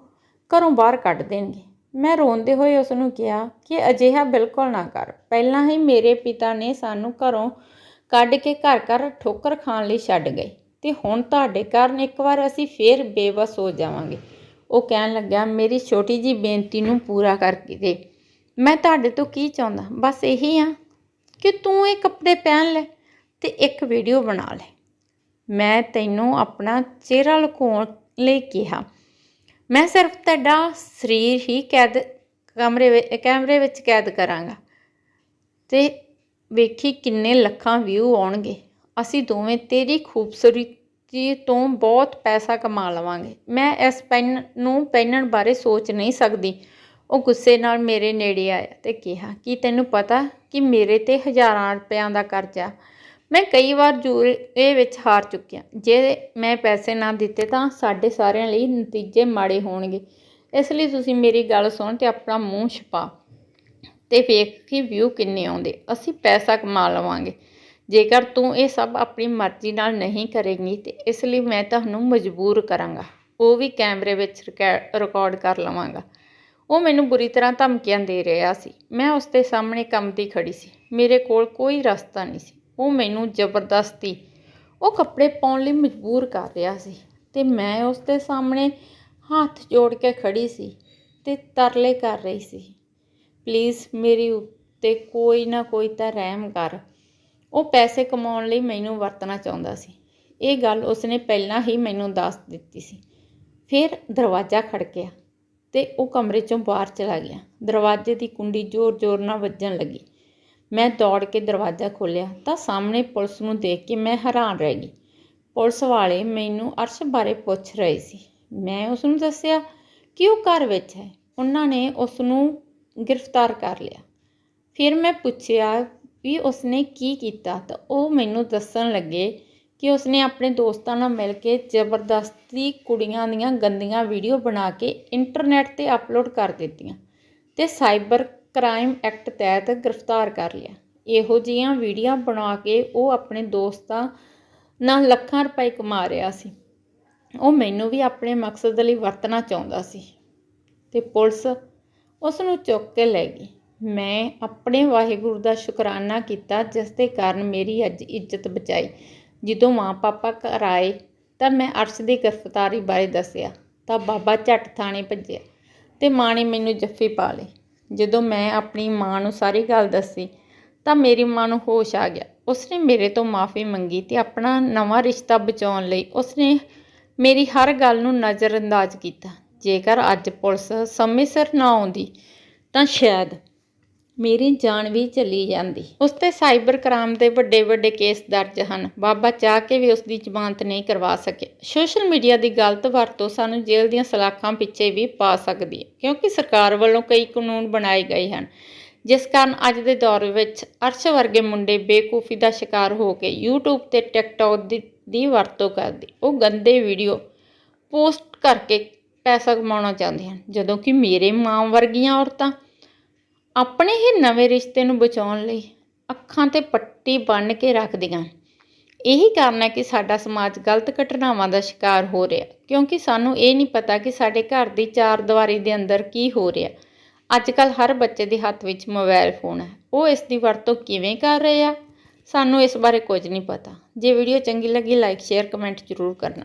ਘਰੋਂ ਬਾਹਰ ਕੱਢ ਦੇਣਗੇ। ਮੈਂ ਰੋਂਦੇ ਹੋਏ ਉਸ ਨੂੰ ਕਿਹਾ ਕਿ ਅਜਿਹਾ ਬਿਲਕੁਲ ਨਾ ਕਰ। ਪਹਿਲਾਂ ਹੀ ਮੇਰੇ ਪਿਤਾ ਨੇ ਸਾਨੂੰ ਘਰੋਂ ਕੱਢ ਕੇ ਘਰ ਘਰ ਠੋਕਰ ਖਾਣ ਲਈ ਛੱਡ ਗਏ। ਤੇ ਹੁਣ ਤੁਹਾਡੇ ਕਾਰਨ ਇੱਕ ਵਾਰ ਅਸੀਂ ਫੇਰ ਬੇਵਸ ਹੋ ਜਾਵਾਂਗੇ। ਉਹ ਕਹਿਣ ਲੱਗਾ, ਮੇਰੀ ਛੋਟੀ ਜੀ ਬੇਨਤੀ ਨੂੰ ਪੂਰਾ ਕਰਕੇ ਦੇ। ਮੈਂ ਤੁਹਾਡੇ ਤੋਂ ਕੀ ਚਾਹੁੰਦਾ? ਬਸ ਇਹੀ ਆ ਕਿ ਤੂੰ ਇਹ ਕੱਪੜੇ ਪਹਿਨ ਲੈ ਤੇ ਇੱਕ ਵੀਡੀਓ ਬਣਾ ਲੈ। ਮੈਂ ਤੈਨੂੰ ਆਪਣਾ ਚਿਹਰਾ ਲੁਕਾਉਣ ਲਈ ਕਿਹਾ। ਮੈਂ ਸਿਰਫ ਤੁਹਾਡਾ ਸਰੀਰ ਹੀ ਕੈਦ ਕਮਰੇ ਵਿੱਚ, ਕੈਮਰੇ ਵਿੱਚ ਕੈਦ ਕਰਾਂਗਾ ਤੇ ਵੇਖੀ ਕਿੰਨੇ ਲੱਖਾਂ ਵਿਊ ਆਉਣਗੇ। ਅਸੀਂ ਦੋਵੇਂ ਤੇਰੀ ਖੂਬਸੂਰਤੀ ਤੋਂ ਬਹੁਤ ਪੈਸਾ ਕਮਾ ਲਵਾਂਗੇ। ਮੈਂ ਇਸ ਪੈਨ ਨੂੰ ਪਹਿਨਣ ਬਾਰੇ ਸੋਚ ਨਹੀਂ ਸਕਦੀ। ਉਹ ਗੁੱਸੇ ਨਾਲ ਮੇਰੇ ਨੇੜੇ ਆਇਆ ਤੇ ਕਿਹਾ, ਕਿ ਤੈਨੂੰ ਪਤਾ ਕਿ ਮੇਰੇ ਤੇ ਹਜ਼ਾਰਾਂ ਰੁਪਇਆਂ ਦਾ ਕਰਜ਼ਾ? ਮੈਂ ਕਈ ਵਾਰ ਜੂਏ ਵਿੱਚ ਹਾਰ ਚੁੱਕਿਆ। ਜੇ ਮੈਂ ਪੈਸੇ ਨਾ ਦਿੱਤੇ ਤਾਂ ਸਾਡੇ ਸਾਰਿਆਂ ਲਈ ਨਤੀਜੇ ਮਾੜੇ ਹੋਣਗੇ। ਇਸ ਲਈ ਤੁਸੀਂ ਮੇਰੀ ਗੱਲ ਸੁਣ ਤੇ ਆਪਣਾ ਮੂੰਹ ਛਪਾ ਤੇ ਵੇਖ ਕਿ ਵਿਊ ਕਿੰਨੇ ਆਉਂਦੇ। ਅਸੀਂ ਪੈਸਾ ਕਮਾ ਲਵਾਂਗੇ। ਜੇਕਰ ਤੂੰ ਇਹ ਸਭ ਆਪਣੀ ਮਰਜ਼ੀ ਨਾਲ ਨਹੀਂ ਕਰੇਂਗੀ ਤੇ ਇਸ ਲਈ ਮੈਂ ਤੁਹਾਨੂੰ ਮਜਬੂਰ ਕਰਾਂਗਾ। ਉਹ ਵੀ ਕੈਮਰੇ ਵਿੱਚ ਰਿਕਾਰਡ ਕਰ ਲਵਾਂਗਾ। ਉਹ ਮੈਨੂੰ ਬੁਰੀ ਤਰ੍ਹਾਂ ਧਮਕੀਆਂ ਦੇ ਰਿਹਾ ਸੀ। ਮੈਂ ਉਸ ਦੇ ਸਾਹਮਣੇ ਕੰਮਦੀ ਖੜੀ ਸੀ। ਮੇਰੇ ਕੋਲ ਕੋਈ ਰਸਤਾ ਨਹੀਂ ਸੀ। ਉਹ ਮੈਨੂੰ ਜ਼ਬਰਦਸਤੀ, ਉਹ ਕੱਪੜੇ ਪਾਉਣ ਲਈ ਮਜਬੂਰ ਕਰ ਰਿਹਾ ਸੀ ਤੇ ਮੈਂ ਉਸ ਦੇ ਸਾਹਮਣੇ ਹੱਥ ਜੋੜ ਕੇ ਖੜੀ ਸੀ ਤੇ ਤਰਲੇ ਕਰ ਰਹੀ ਸੀ। ਪਲੀਜ਼, ਮੇਰੀ ਉੱਤੇ ਕੋਈ ਨਾ ਕੋਈ ਤਾਂ ਰਹਿਮ ਕਰ। ਉਹ ਪੈਸੇ ਕਮਾਉਣ ਲਈ ਮੈਨੂੰ ਵਰਤਣਾ ਚਾਹੁੰਦਾ ਸੀ। ਇਹ ਗੱਲ ਉਸਨੇ ਪਹਿਲਾਂ ਹੀ ਮੈਨੂੰ ਦੱਸ ਦਿੱਤੀ ਸੀ। ਫਿਰ ਦਰਵਾਜ਼ਾ ਖੜਕਿਆ ਤੇ ਉਹ ਕਮਰੇ ਚੋਂ ਬਾਹਰ ਚਲਾ ਗਿਆ। ਦਰਵਾਜ਼ੇ ਦੀ ਕੁੰਡੀ ਜ਼ੋਰ-ਜ਼ੋਰ ਨਾਲ ਵੱਜਣ ਲੱਗੀ। ਮੈਂ ਦੌੜ ਕੇ ਦਰਵਾਜ਼ਾ ਖੋਲ੍ਹਿਆ ਤਾਂ ਸਾਹਮਣੇ ਪੁਲਿਸ ਨੂੰ ਦੇਖ ਕੇ ਮੈਂ ਹੈਰਾਨ ਰਹਿ ਗਈ। ਪੁਲਿਸ ਵਾਲੇ ਮੈਨੂੰ ਅਰਸ਼ ਬਾਰੇ ਪੁੱਛ ਰਹੇ ਸੀ। ਮੈਂ ਉਸ ਨੂੰ ਦੱਸਿਆ, ਕਿ ਉਹ ਘਰ ਵਿੱਚ ਹੈ? ਉਹਨਾਂ ਨੇ ਉਸ ਨੂੰ ਗ੍ਰਿਫਤਾਰ ਕਰ ਲਿਆ। ਫਿਰ ਮੈਂ ਪੁੱਛਿਆ ਵੀ ਉਸਨੇ ਕੀ ਕੀਤਾ ਤਾਂ ਉਹ ਮੈਨੂੰ ਦੱਸਣ ਲੱਗੇ ਕਿ ਉਸਨੇ ਆਪਣੇ ਦੋਸਤਾਂ ਨਾਲ ਮਿਲ ਕੇ ਜ਼ਬਰਦਸਤੀ ਕੁੜੀਆਂ ਦੀਆਂ ਗੰਦੀਆਂ ਵੀਡੀਓ ਬਣਾ ਕੇ ਇੰਟਰਨੈਟ ਤੇ ਅਪਲੋਡ ਕਰ ਦਿੱਤੀਆਂ ਤੇ ਸਾਈਬਰ ਕ੍ਰਾਈਮ ਐਕਟ ਤਹਿਤ ਗ੍ਰਿਫਤਾਰ ਕਰ ਲਿਆ। ਇਹੋ ਜਿਹੀਆਂ ਵੀਡੀਓ ਬਣਾ ਕੇ ਉਹ ਆਪਣੇ ਦੋਸਤਾਂ ਨਾਲ ਲੱਖਾਂ ਰੁਪਏ ਕਮਾ ਰਿਹਾ ਸੀ। ਉਹ ਮੈਨੂੰ ਵੀ ਆਪਣੇ ਮਕਸਦ ਲਈ ਵਰਤਣਾ ਚਾਹੁੰਦਾ ਸੀ ਤੇ ਪੁਲਿਸ ਉਸ ਨੂੰ ਚੁੱਕ ਕੇ ਲੈ ਗਈ। ਮੈਂ ਆਪਣੇ ਵਾਹਿਗੁਰੂ ਦਾ ਸ਼ੁਕਰਾਨਾ ਕੀਤਾ, ਜਿਸ ਦੇ ਕਾਰਨ ਮੇਰੀ ਅੱਜ ਇੱਜ਼ਤ ਬਚਾਈ। ਜਦੋਂ ਮਾਂ ਪਾਪਾ ਘਰ ਆਏ, ਤਾਂ ਮੈਂ ਅਰਸ਼ ਦੀ ਗ੍ਰਿਫਤਾਰੀ ਬਾਰੇ ਦੱਸਿਆ, ਤਾਂ ਬਾਬਾ ਝੱਟ ਥਾਣੇ ਭੱਜਿਆ ਤੇ ਮਾਂ ਨੇ ਮੈਨੂੰ ਜੱਫੀ ਪਾ ਲਈ ਜਦੋਂ ਮੈਂ ਆਪਣੀ ਮਾਂ ਨੂੰ ਸਾਰੀ ਗੱਲ ਦੱਸੀ, ਤਾਂ ਮੇਰੀ ਮਾਂ ਨੂੰ ਹੋਸ਼ ਆ ਗਿਆ। ਉਸਨੇ ਮੇਰੇ ਤੋਂ ਮਾਫੀ ਮੰਗੀ ਤੇ ਆਪਣਾ ਨਵਾਂ ਰਿਸ਼ਤਾ ਬਚਾਉਣ ਲਈ ਉਸਨੇ ਮੇਰੀ ਹਰ ਗੱਲ ਨੂੰ ਨਜ਼ਰਅੰਦਾਜ਼ ਕੀਤਾ। ਜੇਕਰ ਅੱਜ ਪੁਲਿਸ ਸਮੇਂ ਸਿਰ ਨਾ ਆਉਂਦੀ, ਤਾਂ ਸ਼ਾਇਦ ਮੇਰੀ ਜਾਨ ਵੀ ਚਲੀ ਜਾਂਦੀ। ਉਸ ਤੇ ਸਾਈਬਰ ਕ੍ਰਾਈਮ ਦੇ ਵੱਡੇ ਵੱਡੇ ਕੇਸ ਦਰਜ ਹਨ। ਬਾਬਾ ਚਾਹ ਕੇ ਵੀ ਉਸ ਦੀ ਜ਼ਮਾਨਤ ਨਹੀਂ ਕਰਵਾ ਸਕੇ। ਸੋਸ਼ਲ ਮੀਡੀਆ ਦੀ ਗਲਤ ਵਰਤੋਂ ਸਾਨੂੰ ਜੇਲ੍ਹ ਦੀਆਂ ਸਲਾਖਾਂ ਪਿੱਛੇ ਵੀ ਪਾ ਸਕਦੀ ਹੈ, ਕਿਉਂਕਿ ਸਰਕਾਰ ਵੱਲੋਂ ਕਈ ਕਾਨੂੰਨ ਬਣਾਏ ਗਏ ਹਨ। ਜਿਸ ਕਾਰਨ ਅੱਜ ਦੇ ਦੌਰ ਵਿੱਚ ਅਰਸ਼ ਵਰਗੇ ਮੁੰਡੇ ਬੇਕੂਫੀ ਦਾ ਸ਼ਿਕਾਰ ਹੋ ਕੇ YouTube ਤੇ TikTok ਦੀ ਦੀ ਵਰਤੋਂ ਕਰਦੇ। ਉਹ ਗੰਦੇ ਵੀਡੀਓ ਪੋਸਟ ਕਰਕੇ ਪੈਸਾ ਕਮਾਉਣਾ ਚਾਹੁੰਦੇ ਹਨ, ਜਦੋਂ ਕਿ ਮੇਰੇ ਮਾਂ ਵਰਗੀਆਂ ਔਰਤਾਂ ਆਪਣੇ ਹੀ ਨਵੇਂ ਰਿਸ਼ਤੇ ਨੂੰ ਬਚਾਉਣ ਲਈ ਅੱਖਾਂ ਤੇ ਪੱਟੀ ਬੰਨ੍ਹ ਕੇ ਰੱਖਦੀਆਂ। ਇਹੀ ਕਾਰਨ ਹੈ ਕਿ ਸਾਡਾ ਸਮਾਜ ਗਲਤ ਘਟਨਾਵਾਂ ਦਾ ਸ਼ਿਕਾਰ ਹੋ ਰਿਹਾ, ਕਿਉਂਕਿ ਸਾਨੂੰ ਇਹ ਨਹੀਂ ਪਤਾ ਕਿ ਸਾਡੇ ਘਰ ਦੀ ਚਾਰ ਦੀਵਾਰੀ ਦੇ ਅੰਦਰ ਕੀ ਹੋ ਰਿਹਾ। ਅੱਜ ਕੱਲ ਹਰ ਬੱਚੇ ਦੇ ਹੱਥ ਵਿੱਚ ਮੋਬਾਈਲ ਫੋਨ ਹੈ। ਉਹ ਇਸ ਦੀ ਵਰਤੋਂ ਕਿਵੇਂ ਕਰ ਰਹੇ ਆ? ਸਾਨੂੰ ਇਸ ਬਾਰੇ ਕੁਝ ਨਹੀਂ ਪਤਾ। ਜੇ ਵੀਡੀਓ ਚੰਗੀ ਲੱਗੀ ਲਾਈਕ ਸ਼ੇਅਰ ਕਮੈਂਟ ਜ਼ਰੂਰ ਕਰਨਾ।